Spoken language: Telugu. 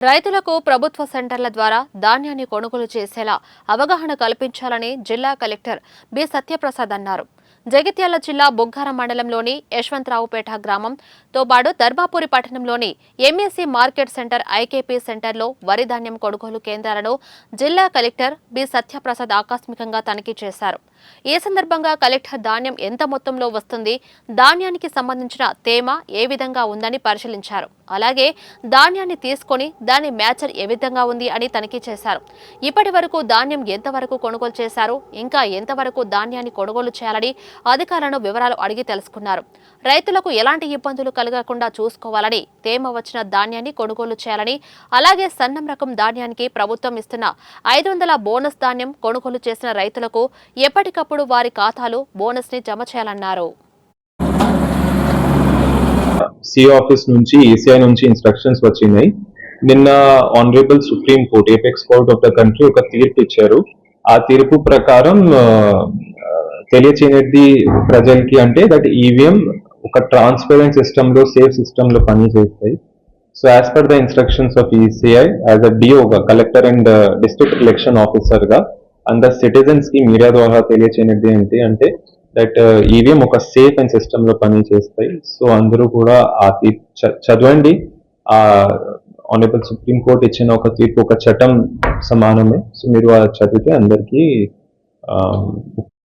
రైతులకు ప్రభుత్వ సెంటర్ల ద్వారా ధాన్యాన్ని కొనుగోలు చేసేలా అవగాహన కల్పించాలని జిల్లా కలెక్టర్ బి సత్యప్రసాద్ అన్నారు. జగిత్యాల జిల్లా బొగ్గారం మండలంలోని యశ్వంతరావుపేట గ్రామంతో పాటు ధర్మాపురి పట్టణంలోని ఎంఎస్సీ మార్కెట్ సెంటర్ ఐకేపీ సెంటర్లో వరి ధాన్యం కొనుగోలు కేంద్రాలను జిల్లా కలెక్టర్ బి సత్యప్రసాద్ ఆకస్మికంగా తనిఖీ చేశారు. ఈ సందర్భంగా కలెక్టర్ ధాన్యం ఎంత మొత్తంలో వస్తుంది ధాన్యానికి సంబంధించిన తేమ ఏ విధంగా ఉందని పరిశీలించారు. అలాగే ధాన్యాన్ని తీసుకొని దాని మ్యాచర్ ఏ విధంగా ఉంది అని తనిఖీ చేశారు. ఇప్పటి వరకు ధాన్యం ఎంతవరకు కొనుగోలు చేశారు ఇంకా ఎంతవరకు ధాన్యాన్ని కొనుగోలు చేయాలని అధికారులను వివరాలు అడిగి తెలుసుకున్నారు. రైతులకు ఎలాంటి ఇబ్బందులు కలగకుండా చూసుకోవాలని తేమ వచ్చిన ధాన్యాన్ని కొనుగోలు చేయాలని అలాగే సన్నం రకం ధాన్యానికి ప్రభుత్వం ఇస్తున్న ఐదు వందల బోనస్ ధాన్యం కొనుగోలు చేసిన రైతులకు ఎప్పటికప్పుడు వారి ఖాతాలు బోనస్ని జమ చేయాలన్నారు. సి ఆఫీస్ నుంచి ఏసీఐ నుంచి ఇన్స్ట్రక్షన్స్ వచ్చినాయి. నిన్న honourable supreme court apex court of the country ఒక తీర్పు ఇచ్చారు. ఆ తీర్పు ప్రకారం తెలియచేనేది ప్రజలకి అంటే దట్ ఈవీఎం ఒక ట్రాన్స్పరెంట్ సిస్టమ్లో సేఫ్ సిస్టమ్లో so as per the instructions of ECI as a డిఓగా collector and district election ఆఫీసర్గా అండ్ సిటిజన్స్ uh, కి మీడియా ద్వారా తెలియచేయనిది ఏంటి అంటే దట్ ఈవీఎం uh, ఒక సేఫ్ అండ్ సిస్టమ్లో పని చేస్తాయి సో అందరూ కూడా ఆ తీర్పు చ- చదవండి. ఆ ఆనరబుల్ సుప్రీం కోర్ట్ ఇచ్చిన ఒక తీర్పు ఒక చట్టం సమానమే. సో మీరు ఆ చదివితే అందరికీ